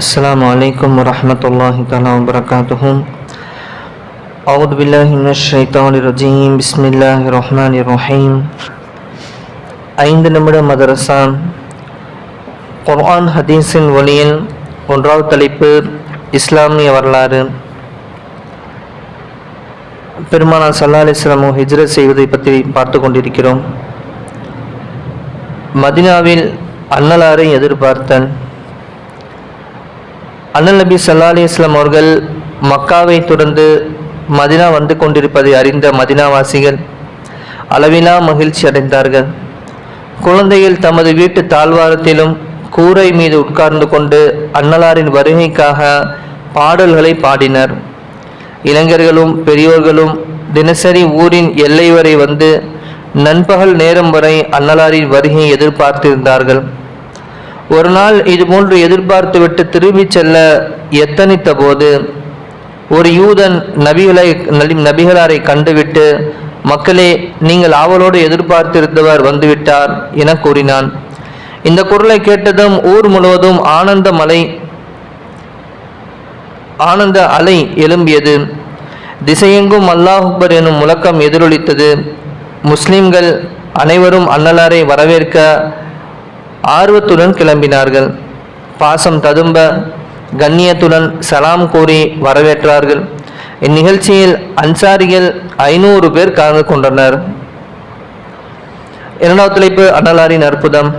السلام عليكم ورحمة الله تعالى وبركاته أعوذ بالله من الشيطان الرجيم بسم الله الرحمن الرحيم ஐந்து நிமிட மதரசான் குர்ஆன் ஹதீஸின் ஒளியில் ஒன்றாவது தலைப்பு இஸ்லாமிய வரலாறு பெருமானார் சல்லா அலிஸ்லாமு ஹிஜ்ரத் செய்வதை பற்றி பார்த்து கொண்டிருக்கிறோம் மதினாவில் அன்னலாரை எதிர்பார்த்தல் அண்ணன் நபி சல்லா அலிஸ்லாம் அவர்கள் மக்காவை தொடர்ந்து மதினா வந்து கொண்டிருப்பதை அறிந்த மதினாவாசிகள் அளவிலா மகிழ்ச்சி அடைந்தார்கள். குழந்தைகள் தமது வீட்டு தாழ்வாரத்திலும் கூரை மீது உட்கார்ந்து கொண்டு அன்னலாரின் வருகைக்காக பாடல்களை பாடினர். இளைஞர்களும் பெரியோர்களும் தினசரி ஊரின் எல்லை வரை வந்து நண்பகல் நேரம் வரை அன்னலாரின் வருகையை எதிர்பார்த்திருந்தார்கள். ஒரு நாள் இதுபோன்று எதிர்பார்த்துவிட்டு திரும்பிச் செல்ல எத்தனித்த போது ஒரு யூதன் நபிகளை நபிகளாரை கண்டுவிட்டு மக்களே நீங்கள் ஆவலோடு எதிர்பார்த்திருந்தவர் வந்துவிட்டார் என கூறினான். இந்த குரலை கேட்டதும் ஊர் முழுவதும் ஆனந்த மலை ஆனந்த அலை எழும்பியது. திசையெங்கும் அல்லாஹுபர் எனும் முழக்கம் எதிரொலித்தது. முஸ்லிம்கள் அனைவரும் அன்னலாரை வரவேற்க ஆர்வத்துடன் கிளம்பினார்கள். பாசம் ததும்ப கண்ணியத்துடன் சலாம் கூறி வரவேற்றார்கள். இந்நிகழ்ச்சியில் அன்சாரிகள் ஐநூறு பேர் கலந்து கொண்டனர். இரண்டாவது தலைப்பு அன்னலாரின் அற்புதம்.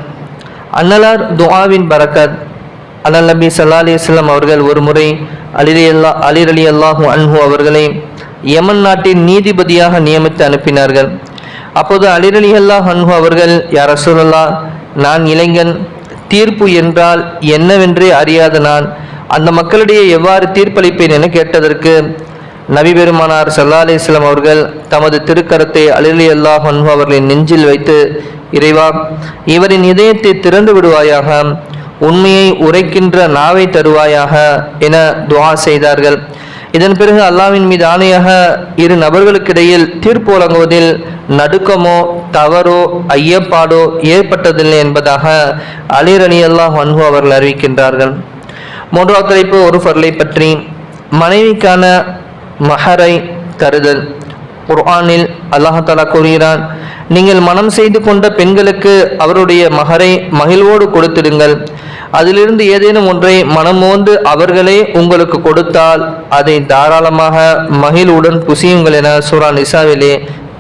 அன்னலார் துஆவின் பரக்கத். அனல் நபி சல்லா அலிஸ்லாம் அவர்கள் ஒரு முறை அலிரலி அல்லா அலிர் அலி அல்லாஹூ அன்ஹு அவர்களை யமன் நாட்டின் நீதிபதியாக நியமித்து அனுப்பினார்கள். அப்போது அலிரலி அல்லாஹ் அன்ஹு அவர்கள் யார் ரசூலல்லா நான் இளைஞன் தீர்ப்பு என்றால் என்னவென்றே அறியாத நான் அந்த மக்களிடையே எவ்வாறு தீர்ப்பளிப்பேன் என கேட்டதற்கு நபிபெருமானார் சல்லா அலிஸ்லாம் அவர்கள் தமது திருக்கரத்தை அலிலி அல்லாஹ் அவர்களின் நெஞ்சில் வைத்து இறைவா இவரின் இதயத்தை திறந்து விடுவாயாக உண்மையை உரைக்கின்ற நாவை தருவாயாக என துவா செய்தார்கள். இதன் பிறகு அல்லாவின் மீது ஆணையாக இரு நபர்களுக்கிடையில் தீர்ப்பு வழங்குவதில் நடுக்கமோ தவறோ ஐயப்பாடோ ஏற்பட்டதில்லை என்பதாக அலிர் அலி அல்லாஹ் அன்ஹு அவர்கள் அறிவிக்கின்றார்கள். மூன்றாவது தலைப்பு ஒரு பொருளை பற்றி மனைவிக்கான மஹரை தருதல் குர்ஆனில் அல்லாஹாலா கூறுகிறான் நீங்கள் மனம் செய்து கொண்ட பெண்களுக்கு அவருடைய மகரை மகிழ்வோடு கொடுத்திடுங்கள். அதிலிருந்து ஏதேனும் ஒன்றை மனமோந்து அவர்களே உங்களுக்கு கொடுத்தால் அதை தாராளமாக மகிழ்வுடன் புசியுங்கள் என சூரா நிசாவிலே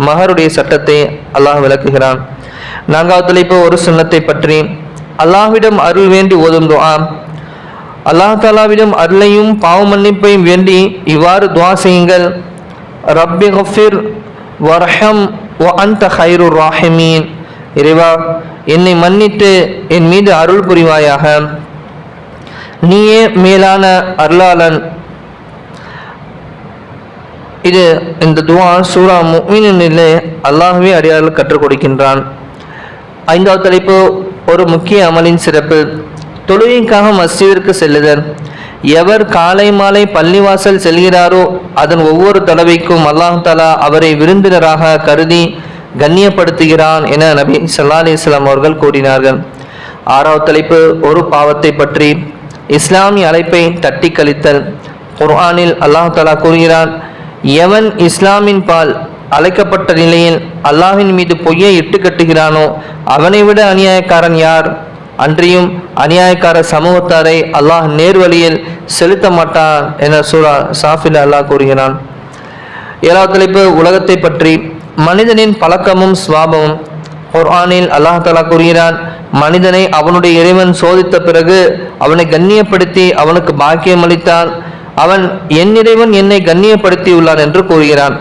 மகருடைய சட்டத்தை அல்லாஹ் விளக்குகிறான். நான்காவது தலைப்பு ஒரு சுண்ணத்தை பற்றி. அல்லாஹ்விடம் அருள் வேண்டி ஓதும் துவா அல்லாஹ் தாலாவிடம் அருளையும் பாவ மன்னிப்பையும் வேண்டி இவ்வாறு துவா செய்யுங்கள். ரப்பி ஹஃபிர் வர்ஹம் ஒ அந்த ஹைரு ராஹிமீன். இறைவா என்னை மன்னித்து என் மீது அருள் புரிவாயாக. நீயே மேலான அருளாளன். இது இந்த துவா சூரா முக்மினிலே அல்லாஹுவே அடியார்கள் கற்றுக் கொடுக்கின்றான். ஐந்தாவது தலைப்பு ஒரு முக்கிய அமலின் சிறப்பு. தொழுகைக்காக மஸ்ஜிதிற்கு செல்லுதல். எவர் காலை மாலை பள்ளிவாசல் செல்கிறாரோ அதன் ஒவ்வொரு தடவைக்கும் அல்லாஹ் தலா அவரை விருந்தினராக கருதி கண்ணியப்படுத்துகிறான் என நபி சல்லா அலிஸ்லாம் அவர்கள் கூறினார்கள். ஆறாவது தலைப்பு ஒரு பாவத்தை பற்றி. இஸ்லாமிய அழைப்பை தட்டி கழித்தல். குர்ஆனில் அல்லாஹ் தலா கூறுகிறான் எவன் இஸ்லாமின் பால் அழைக்கப்பட்ட நிலையில் அல்லாஹின் மீது பொய்யை இட்டு கட்டுகிறானோ அவனை விட அநியாயக்காரன் யார்? அன்றியும் அநியாயக்கார சமூகத்தாரை அல்லாஹ் நேர்வழியில் செலுத்த மாட்டான் என சூரா சாஃபில் அல்லாஹ் கூறுகிறான். ஏழாவது தலைப்பு உலகத்தை பற்றி. மனிதனின் பழக்கமும் சுவாபமும் குர்ஆனில் அல்லாஹ் தலா கூறுகிறான் மனிதனை அவனுடைய இறைவன் சோதித்த பிறகு அவனை கண்ணியப்படுத்தி அவனுக்கு பாக்கியம் அளித்தான். அவன் என் இறைவன் என்னை கண்ணியப்படுத்தியுள்ளான் என்று கூறுகிறான்.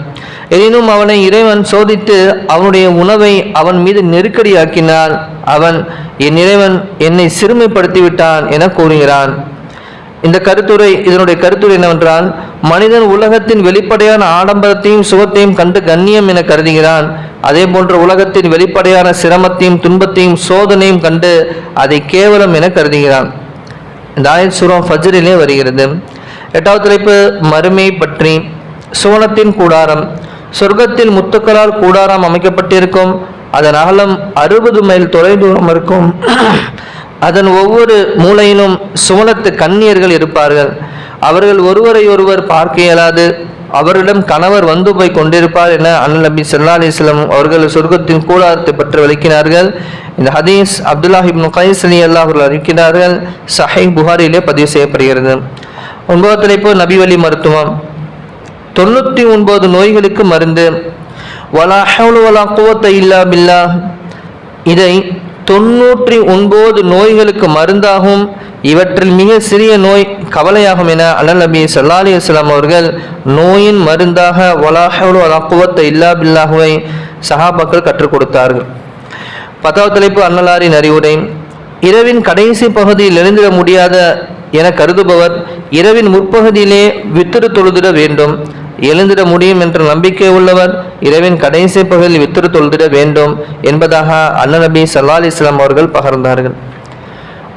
எனினும் அவனை இறைவன் சோதித்து அவனுடைய உணவை அவன் மீது நெருக்கடியாக்கினான். அவன் என் இறைவன் என்னை சிறுமைப்படுத்தி விட்டான் என கூறுகிறான். இந்த கருத்துரை இதனுடைய கருத்துரை என்னவென்றால் மனிதன் உலகத்தின் வெளிப்படையான ஆடம்பரத்தையும் சுகத்தையும் கண்டு கண்ணியம் என கருதுகிறான். அதே போன்ற உலகத்தின் வெளிப்படையான சிரமத்தையும் துன்பத்தையும் சோதனையும் கண்டு அதை கேவலம் என கருதுகிறான். இந்த ஆயத் சுரம் ஃபஜ்ரிலே வருகிறது. எட்டாவது தலைப்பு மறுமை பற்றி. சுவனத்தின் கூடாரம். சொர்க்கத்தில் முத்துக்களால் கூடாரம் அமைக்கப்பட்டிருக்கும். அதன் அகலம் அறுபது மைல் தொலைதூரம் இருக்கும். அதன் ஒவ்வொரு மூலையிலும் சுவனத்து கண்ணியர்கள் இருப்பார்கள். அவர்கள் ஒருவரை ஒருவர் பார்க்க இயலாது. அவரிடம் கணவர் வந்து போய் கொண்டிருப்பார் என அண்ணன் நபி சல்லா அலிஸ்லம் அவர்கள் சொர்க்கத்தின் கூடாரத்தை பற்றி விளக்கினார்கள். இந்த ஹதீஸ் அப்துல்லாஹிப் இப்னு கைஸ் அலி அல்லா அவர்கள் அறிவிக்கிறார்கள். சஹை புகாரிலே பதிவு செய்யப்படுகிறது. ஒன்பது தலைப்பு நபி வழி மருத்துவம். தொண்ணூற்றி ஒன்பது நோய்களுக்கு மருந்து. வலா ஹவுலு வலா குவத்த இல்லா பில்லா. இதை தொன்னூற்றி ஒன்பது நோய்களுக்கு மருந்தாகும். இவற்றில் மிக சிறிய நோய் கவலையாகும் என அண்ணல் நபி சல்லா அலி அவர்கள் நோயின் மருந்தாக வலா ஹவுலு இல்லா பில்லாஹுவை சஹாபாக்கள் கற்றுக் கொடுத்தார்கள். பத்தாவது தலைப்பு அன்னலாரின் அறிவுரை. இரவின் கடைசி பகுதியில் எழுந்திட முடியாத என கருதுபவர் இரவின் முற்பகுதியிலே வித்திரு தொழுதிட வேண்டும். எழுந்திட முடியும் என்ற நம்பிக்கை உள்ளவர் இரவின் கடைசி பகுதியில் வித்திரு தொழுதிட வேண்டும் என்பதாக அண்ணன் நபி சல்லா அலிஸ்லாம் அவர்கள் பகர்ந்தார்கள்.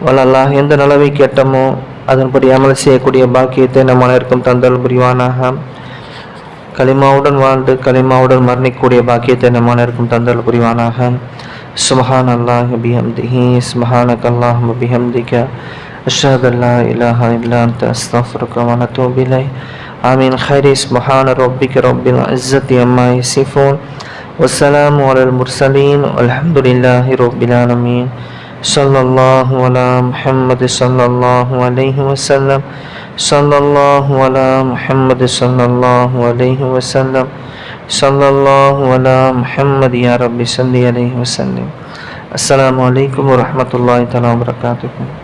வல்லல்லாஹ் எந்த நலவை கேட்டமோ அதன்படி அமல் செய்யக்கூடிய பாக்கியத்தை நம் அனைவருக்கும் தந்தல் புரிவானாக. கலிமாவுடன் வாழ்ந்து கலிமாவுடன் மரணிக்கக்கூடிய பாக்கியத்தை நம் அனைவருக்கும் தந்தல் புரிவானாக. சுமஹான் அல்லாஹ் பிஹம்திஹி சுபஹானக் அல்லாஹ் பிஹம்திக அஷாத் அல்லா இலாஹ இல்லா அன்த அஸ்தக்ஃபிருக آمين. خير سبحان ربك رب العزة عما يصفون. والسلام على المرسلين. والحمد لله رب العالمين. صلى الله على محمد صلى الله عليه وسلم. صلى الله على محمد صلى الله عليه وسلم. صلى الله على محمد يا رب صلى الله عليه وسلم. السلام عليكم ورحمة الله تعالى وبركاته.